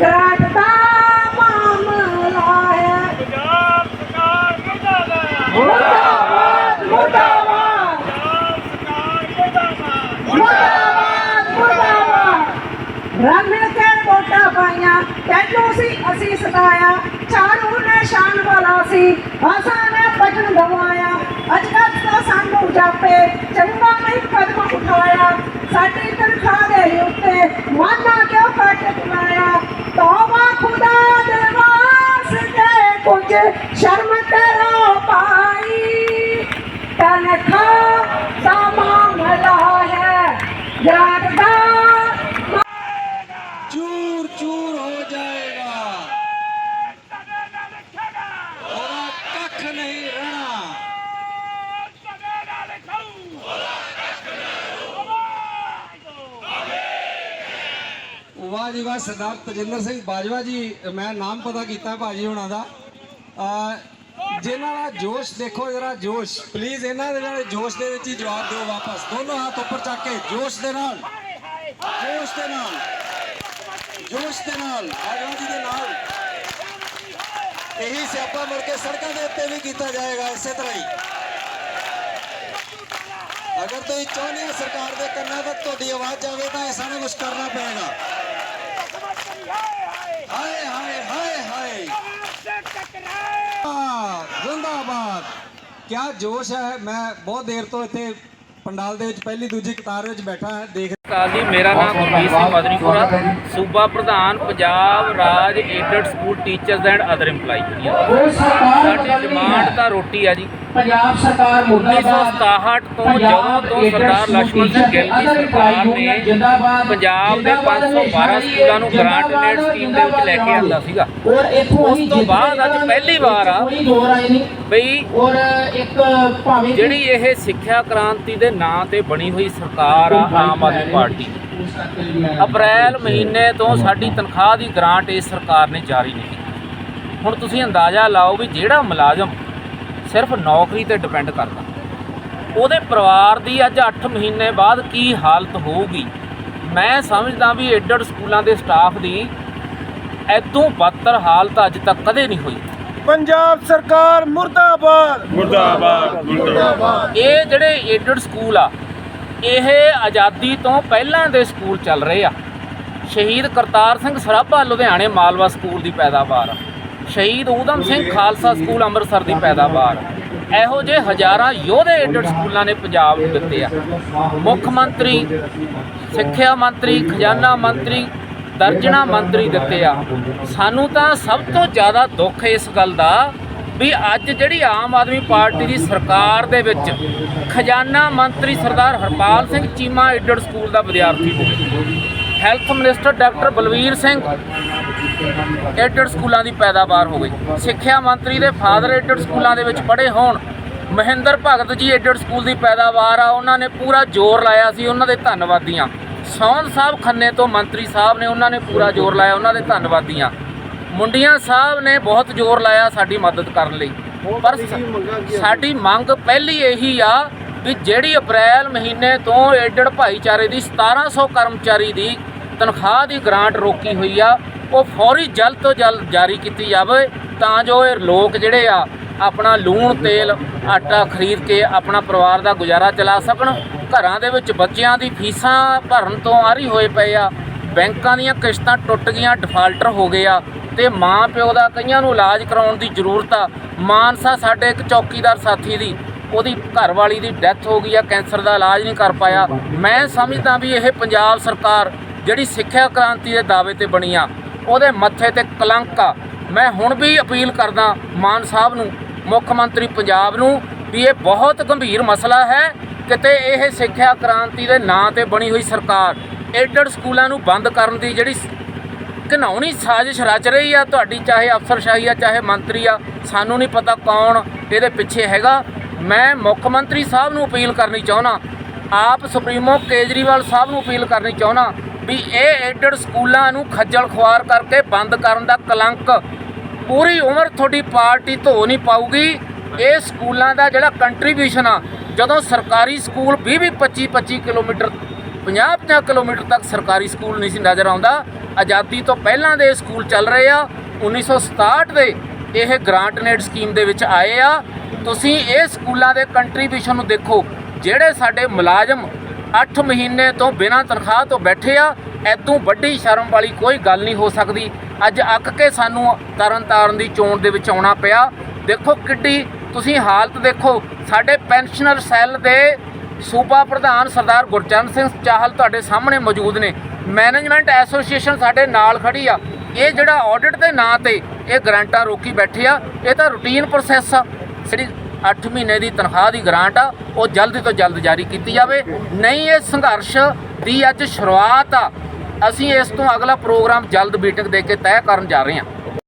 Grant ਦਾ ਮਾਮਲਾ ਪੰਜਾਬ ਸਰਕਾਰ ਮੁਰਦਾਬਾਦ ਮੁਰਦਾਬਾਦ। ਮੁਰਦਾਬਾਦ ਪੰਜਾਬ ਸਰਕਾਰ ਮੁਰਦਾਬਾਦ। ਮੁਰਦਾਬਾਦ ਮੁਰਦਾਬਾਦ ਰਲ ਮਿਲ ਕੇ ਵੋਟਾਂ ਪਾਈਆਂ, ਤੈਨੂੰ ਸੀ, ਅਸੀਂ ਸਤਾਇਆ। ਚਾਰੂ ਨੇ ਸ਼ਾਨ ਵਾਲਾ ਸੀ ਆਸਾਂ ਨੇ ਬਟਨ ਦਬਾਇਆ ਅੱਜ ਕੱਲ੍ਹ ਤਾਂ ਸਾਨੂੰ ਜਾਪੇ, ਚੰਗਾ ਨਹੀਂ ਕਦਮ ਉਠਾਇਆ। ਸਾਡੀ ਤਨਖਾਹ ਦੇ ਉੱਤੇ ਮਾਨਾ ਕਿਉਂ ਕੱਟ ਬਣਾਇਆ ਤੋਬਾ ਖੁਦਾ ਦੇ ਵਾਸਤੇ ਕੁਝ ਸ਼ਰਮ ਕਰੋ ਵਾਹ ਜੀ ਵਾਹ, ਸਰਦਾਰ ਤਜਿੰਦਰ ਸਿੰਘ ਬਾਜਵਾ ਜੀ, ਮੈਂ ਨਾਮ ਪਤਾ ਕੀਤਾ ਭਾਜੀ ਹੁਣਾਂ ਦਾ। ਅਹ, ਜਿਨ੍ਹਾਂ ਦਾ ਜੋਸ਼ ਦੇਖੋ ਜਰਾ, ਜੋਸ਼। ਪਲੀਜ਼ ਇਹਨਾਂ ਦੇ ਨਾਲ ਜੋਸ਼ ਦੇ ਵਿੱਚ ਹੀ ਜਵਾਬ ਦਿਓ ਵਾਪਸ। ਦੋਨੋਂ ਹੱਥ ਉੱਪਰ ਚੱਕ ਕੇ ਜੋਸ਼ ਦੇ ਨਾਲ। ਜੋਸ਼ ਦੇ ਨਾਲ। ਜੋਸ਼ ਦੇ ਨਾਲ। ਬਾਜਵਾ ਜੀ ਦੇ ਨਾਲ। ਇਹੀ ਸਿਆਪਾ ਮੁੜ ਕੇ ਸੜਕਾਂ ਦੇ ਉੱਤੇ ਵੀ ਕੀਤਾ ਜਾਏਗਾ ਇਸੇ ਤਰ੍ਹਾਂ ਹੀ। ਅਗਰ ਤੁਸੀਂ ਚਾਹੁੰਦੇ ਹੋ ਸਰਕਾਰ ਦੇ ਕੰਨਾਂ ਤੱਕ ਤੁਹਾਡੀ ਆਵਾਜ਼ ਜਾਵੇ ਤਾਂ ਇਹ ਸਾਰਾ ਕੁਝ ਕਰਨਾ ਪਏਗਾ। ਹਾਏ ਹਾਏ ਹਾਏ ਹਾਏ। ਆ, ਜ਼ਿੰਦਾਬਾਦ। ਕਿਆ ਜੋਸ਼ ਹੈ। ਮੈਂ ਬਹੁਤ ਦੇਰ ਤੋਂ ਇੱਥੇ ਪੰਡਾਲ ਦੇ ਵਿੱਚ ਪਹਿਲੀ ਦੂਜੀ ਕਤਾਰ ਵਿੱਚ ਬੈਠਾ ਦੇਖ ਕਾਲ ਜੀ ਮੇਰਾ ਨਾਮ ਗੁਰਮੀਤ ਸਿੰਘ ਮਦਨੀਪੁਰਾ ਸੂਬਾ ਪ੍ਰਧਾਨ ਪੰਜਾਬ ਰਾਜ aided school teachers and other EMPLOYEE union. ਸਾਡੀ ਡਿਮਾਂਡ ਤਾਂ ਰੋਟੀ ਆ ਜੀ। ਪੰਜਾਬ ਸਰਕਾਰ ਮੁਰਦਾਬਾਦ 1967 ਤੋਂ ਜਦੋਂ ਤੋਂ ਸਰਦਾਰ ਲక్ష్మణ ਸਿੰਘ ਗਿੱਲ ਦੀ ਸਰਕਾਰ ਨੇ ਪੰਜਾਬ ਦੇ 512 ਸਕੂਲਾਂ ਨੂੰ ਗ੍ਰਾਂਟ ਡੇਟ ਸਕੀਮ ਦੇ ਵਿੱਚ ਲੈ ਕੇ ਆਂਦਾ ਸੀਗਾ। ਔਰ ਇਥੋਂ ਉਸ ਤੋਂ ਬਾਅਦ ਅੱਜ ਪਹਿਲੀ ਵਾਰ ਆ ਬਈ ਔਰ ਇੱਕ ਭਾਵੇਂ ਜਿਹੜੀ ਇਹ ਸਿੱਖਿਆ ਕ੍ਰਾਂਤੀ ਦੇ ਨਾਂ ਤੇ ਬਣੀ ਹੋਈ ਸਰਕਾਰ ਆ ਆਮ ਆਦਮੀ ਪਾਰਟੀ। ਅਪ੍ਰੈਲ ਮਹੀਨੇ ਤੋਂ ਸਾਡੀ ਤਨਖਾਹ ਦੀ ਗ੍ਰਾਂਟ ਇਸ ਸਰਕਾਰ ਨੇ ਜਾਰੀ ਨਹੀਂ ਕੀਤੀ। ਹੁਣ ਤੁਸੀਂ ਅੰਦਾਜ਼ਾ ਲਾਓ ਵੀ ਜਿਹੜਾ ਮੁਲਾਜ਼ਮ ਸਿਰਫ ਨੌਕਰੀ ਤੇ ਡਿਪੈਂਡ ਕਰਦਾ ਉਹਦੇ ਪਰਿਵਾਰ ਦੀ ਅੱਜ 8 ਮਹੀਨੇ ਬਾਅਦ ਕੀ ਹਾਲਤ ਹੋਊਗੀ? ਮੈਂ ਸਮਝਦਾ ਵੀ ਏਡਡ ਸਕੂਲਾਂ ਦੇ ਸਟਾਫ ਦੀ ਐਦੋਂ ਬੱਤਰ ਹਾਲਤ ਅੱਜ ਤੱਕ ਕਦੇ ਨਹੀਂ ਹੋਈ। ਪੰਜਾਬ ਸਰਕਾਰ ਮੁਰਦਾਬਾਦ। ਮੁਰਦਾਬਾਦ ਮੁਰਦਾਬਾਦ। ਇਹ ਜਿਹੜੇ ਏਡਡ ਸਕੂਲ ਆ ਇਹ ਆਜ਼ਾਦੀ ਤੋਂ ਪਹਿਲਾਂ ਦੇ ਸਕੂਲ ਚੱਲ ਰਹੇ ਆ। ਸ਼ਹੀਦ ਕਰਤਾਰ ਸਿੰਘ ਸਰਾਭਾ ਲੁਧਿਆਣੇ ਮਾਲਵਾ ਸਕੂਲ ਦੀ ਪੈਦਾਵਾਰ। ਆ। ਸ਼ਹੀਦ ਊਧਮ ਸਿੰਘ ਖਾਲਸਾ ਸਕੂਲ ਅੰਮ੍ਰਿਤਸਰ ਦੀ ਪੈਦਾਵਾਰ। ਇਹੋ ਜਿਹੇ ਹਜ਼ਾਰਾਂ ਯੋਧੇ ਏਡਡ ਸਕੂਲਾਂ ਨੇ ਪੰਜਾਬ ਨੂੰ ਦਿੱਤੇ ਆ। ਮੁੱਖ ਮੰਤਰੀ, ਸਿੱਖਿਆ ਮੰਤਰੀ, ਖਜ਼ਾਨਾ ਮੰਤਰੀ, ਦਰਜਨਾ ਮੰਤਰੀ ਦਿੱਤੇ ਆ। ਸਾਨੂੰ ਤਾਂ ਸਭ ਤੋਂ ਜ਼ਿਆਦਾ ਦੁੱਖ ਇਸ ਗੱਲ ਦਾ ਵੀ ਅੱਜ ਜਿਹੜੀ ਆਮ ਆਦਮੀ ਪਾਰਟੀ ਦੀ ਸਰਕਾਰ ਦੇ ਵਿੱਚ ਖਜ਼ਾਨਾ ਮੰਤਰੀ ਸਰਦਾਰ ਹਰਪਾਲ ਸਿੰਘ ਚੀਮਾ ਏਡਡ ਸਕੂਲ ਦਾ ਵਿਦਿਆਰਥੀ ਹੋਵੇ। Health minister doctor Balbir Singh aided ਸਕੂਲਾਂ ਦੀ ਪੈਦਾਵਾਰ ਹੋਵੇ। ਸਿੱਖਿਆ ਮੰਤਰੀ ਦੇ ਫਾਦਰ ਏਡਡ ਸਕੂਲਾਂ ਦੇ ਵਿੱਚ ਪੜ੍ਹੇ ਹੋਣ। ਮਹਿੰਦਰ ਭਗਤ ਜੀ ਏਡਡ ਸਕੂਲ ਦੀ ਪੈਦਾਵਾਰ ਆ, ਉਹਨਾਂ ਨੇ ਪੂਰਾ ਜ਼ੋਰ ਲਾਇਆ ਸੀ, ਉਹਨਾਂ ਦੇ ਧੰਨਵਾਦੀਆਂ। ਸੌਂਦ ਸਾਹਿਬ ਖੰਨੇ ਤੋਂ ਮੰਤਰੀ ਸਾਹਿਬ ਨੇ ਉਹਨਾਂ ਨੇ ਪੂਰਾ ਜ਼ੋਰ ਲਾਇਆ, ਉਹਨਾਂ ਦੇ ਧੰਨਵਾਦੀਆਂ। ਮੁੰਡੀਆਂ ਸਾਹਿਬ ਨੇ ਬਹੁਤ ਜ਼ੋਰ ਲਾਇਆ ਸਾਡੀ ਮਦਦ ਕਰਨ ਲਈ। ਪਰ ਸਾਡੀ ਮੰਗ ਪਹਿਲੀ ਇਹੀ ਆ ਵੀ ਜਿਹੜੀ ਅਪ੍ਰੈਲ ਮਹੀਨੇ ਤੋਂ ਏਡਡ ਭਾਈਚਾਰੇ ਦੀ 1700 ਕਰਮਚਾਰੀ ਦੀ ਤਨਖਾਹ ਦੀ ਗ੍ਰਾਂਟ ਰੋਕੀ ਹੋਈ ਆ ਉਹ ਫੌਰੀ ਜਲਦ ਤੋਂ ਜਲਦ ਜਾਰੀ ਕੀਤੀ ਜਾਵੇ ਤਾਂ ਜੋ ਇਹ ਲੋਕ ਜਿਹੜੇ ਆ ਆਪਣਾ ਲੂਣ ਤੇਲ ਆਟਾ ਖਰੀਦ ਕੇ ਆਪਣਾ ਪਰਿਵਾਰ ਦਾ ਗੁਜ਼ਾਰਾ ਚਲਾ ਸਕਣ। ਘਰਾਂ ਦੇ ਵਿੱਚ ਬੱਚਿਆਂ ਦੀ ਫੀਸਾਂ ਭਰਨ ਤੋਂ ਆਰੀ ਹੋਏ ਪਏ ਆ। ਬੈਂਕਾਂ ਦੀਆਂ ਕਿਸ਼ਤਾਂ ਟੁੱਟ ਗਈਆਂ ਡਿਫਾਲਟਰ ਹੋ ਗਏ ਆ। ਤੇ ਮਾਂ ਪਿਓ ਦਾ ਕਈਆਂ ਨੂੰ ਇਲਾਜ ਕਰਾਉਣ ਦੀ ਜ਼ਰੂਰਤ ਆ। ਮਾਨਸਾ ਸਾਡੇ ਇੱਕ ਚੌਕੀਦਾਰ ਸਾਥੀ ਦੀ, ਉਹਦੀ ਘਰਵਾਲੀ ਦੀ ਡੈਥ ਹੋ ਗਈ ਆ, ਕੈਂਸਰ ਦਾ ਇਲਾਜ ਨਹੀਂ ਕਰ ਪਾਇਆ। ਮੈਂ ਸਮਝਦਾ ਵੀ ਇਹ ਪੰਜਾਬ ਸਰਕਾਰ ਜਿਹੜੀ ਸਿੱਖਿਆ ਕ੍ਰਾਂਤੀ ਦੇ ਦਾਅਵੇ ਤੇ ਬਣੀ ਆ, ਉਹਦੇ ਮੱਥੇ ਤੇ ਕਲੰਕ ਆ। ਮੈਂ ਹੁਣ ਵੀ ਅਪੀਲ ਕਰਦਾ ਮਾਨ ਸਾਹਿਬ ਨੂੰ, ਮੁੱਖ ਮੰਤਰੀ ਪੰਜਾਬ ਨੂੰ, ਵੀ ਇਹ ਬਹੁਤ ਗੰਭੀਰ ਮਸਲਾ ਹੈ, ਕਿਤੇ ਇਹ ਸਿੱਖਿਆ ਕ੍ਰਾਂਤੀ ਦੇ ਨਾਂ ਤੇ ਬਣੀ ਹੋਈ ਸਰਕਾਰ, ਏਡਡ ਸਕੂਲਾਂ ਨੂੰ ਬੰਦ ਕਰਨ ਦੀ ਜਿਹੜੀ ਘਿਨਾਉਣੀ ਸਾਜ਼ਿਸ਼ ਰਚ ਰਹੀ ਆ, ਤੁਹਾਡੀ ਚਾਹੇ ਅਫਸਰਸ਼ਾਹੀ ਆ, ਚਾਹੇ ਮੰਤਰੀ ਆ, ਸਾਨੂੰ ਨਹੀਂ ਪਤਾ ਕੌਣ ਇਹਦੇ ਪਿੱਛੇ ਹੈਗਾ। ਮੈਂ ਮੁੱਖ ਮੰਤਰੀ ਸਾਹਿਬ ਨੂੰ ਅਪੀਲ ਕਰਨੀ ਚਾਹੁੰਦਾ, ਆਪ ਸੁਪਰੀਮੋ ਕੇਜਰੀਵਾਲ ਸਾਹਿਬ ਨੂੰ ਅਪੀਲ ਕਰਨੀ ਚਾਹੁੰਦਾ ਵੀ ਇਹ ਏਡਡ ਸਕੂਲਾਂ ਨੂੰ ਖੱਜਲ ਖੁਆਰ ਕਰਕੇ ਬੰਦ ਕਰਨ ਦਾ ਕਲੰਕ। ਪੂਰੀ ਉਮਰ ਤੁਹਾਡੀ ਪਾਰਟੀ ਧੋ ਨਹੀਂ ਪਾਊਗੀ। ਇਹ ਸਕੂਲਾਂ ਦਾ ਜਿਹੜਾ ਕੰਟਰੀਬਿਊਸ਼ਨ ਆ, ਜਦੋਂ ਸਰਕਾਰੀ ਸਕੂਲ 20 20 25 25 ਕਿਲੋਮੀਟਰ 50-50 ਕਿਲੋਮੀਟਰ ਤੱਕ ਸਰਕਾਰੀ ਸਕੂਲ ਨਹੀਂ ਸੀ ਨਜ਼ਰ ਆਉਂਦਾ। ਆਜ਼ਾਦੀ ਤੋਂ ਪਹਿਲਾਂ ਦੇ ਸਕੂਲ ਚੱਲ ਰਹੇ ਆ। 1967 ਦੇ ਇਹ ਗ੍ਰਾਂਟਨੇਡ ਸਕੀਮ ਦੇ ਵਿੱਚ ਆਏ ਆ। ਤੁਸੀਂ ਇਹ ਸਕੂਲਾਂ ਦੇ ਕੰਟਰੀਬਿਊਸ਼ਨ ਨੂੰ ਦੇਖੋ, ਜਿਹੜੇ ਸਾਡੇ ਮੁਲਾਜ਼ਮ 8 ਮਹੀਨੇ ਤੋਂ ਬਿਨਾਂ ਤਨਖਾਹ ਤੋਂ ਬੈਠੇ ਆ, ਐਦੋਂ ਵੱਡੀ ਸ਼ਰਮ ਵਾਲੀ ਕੋਈ ਗੱਲ ਨਹੀਂ ਹੋ ਸਕਦੀ। ਅੱਜ ਅੱਕ ਕੇ ਸਾਨੂੰ ਤਰਨ ਤਾਰਨ ਦੀ ਚੋਣ ਦੇ ਵਿੱਚ ਆਉਣਾ ਪਿਆ। ਦੇਖੋ ਕਿੱਡੀ, ਤੁਸੀਂ ਹਾਲਤ ਦੇਖੋ, ਸਾਡੇ ਪੈਨਸ਼ਨਰ ਸੈੱਲ ਦੇ ਸੂਬਾ ਪ੍ਰਧਾਨ ਸਰਦਾਰ ਗੁਰਚਰਨ ਸਿੰਘ ਚਾਹਲ ਤੁਹਾਡੇ ਸਾਹਮਣੇ ਮੌਜੂਦ ਨੇ। ਮੈਨੇਜਮੈਂਟ ਐਸੋਸੀਏਸ਼ਨ ਸਾਡੇ ਨਾਲ ਖੜੀ ਆ। ਇਹ ਜਿਹੜਾ ਆਡਿਟ ਦੇ ਨਾਂ ਤੇ ਇਹ ਗਰੰਟਾਂ ਰੋਕੀ ਬੈਠੇ ਆ, ਇਹ ਤਾਂ ਰੂਟੀਨ ਪ੍ਰੋਸੈਸ ਆ। ਜਿਹੜੀ 8 ਮਹੀਨੇ ਦੀ ਤਨਖਾਹ ਦੀ ਗ੍ਰਾਂਟ ਆ, ਉਹ ਜਲਦ ਤੋਂ ਜਲਦ ਜਾਰੀ ਕੀਤੀ ਜਾਵੇ। ਨਹੀਂ, ਇਹ ਸੰਘਰਸ਼ ਦੀ ਅੱਜ ਸ਼ੁਰੂਆਤ ਆ। ਅਸੀਂ ਇਸ ਤੋਂ ਅਗਲਾ ਪ੍ਰੋਗਰਾਮ ਜਲਦ ਮੀਟਿੰਗ ਦੇ ਕੇ ਤੈਅ ਕਰਨ ਜਾ ਰਹੇ ਹਾਂ।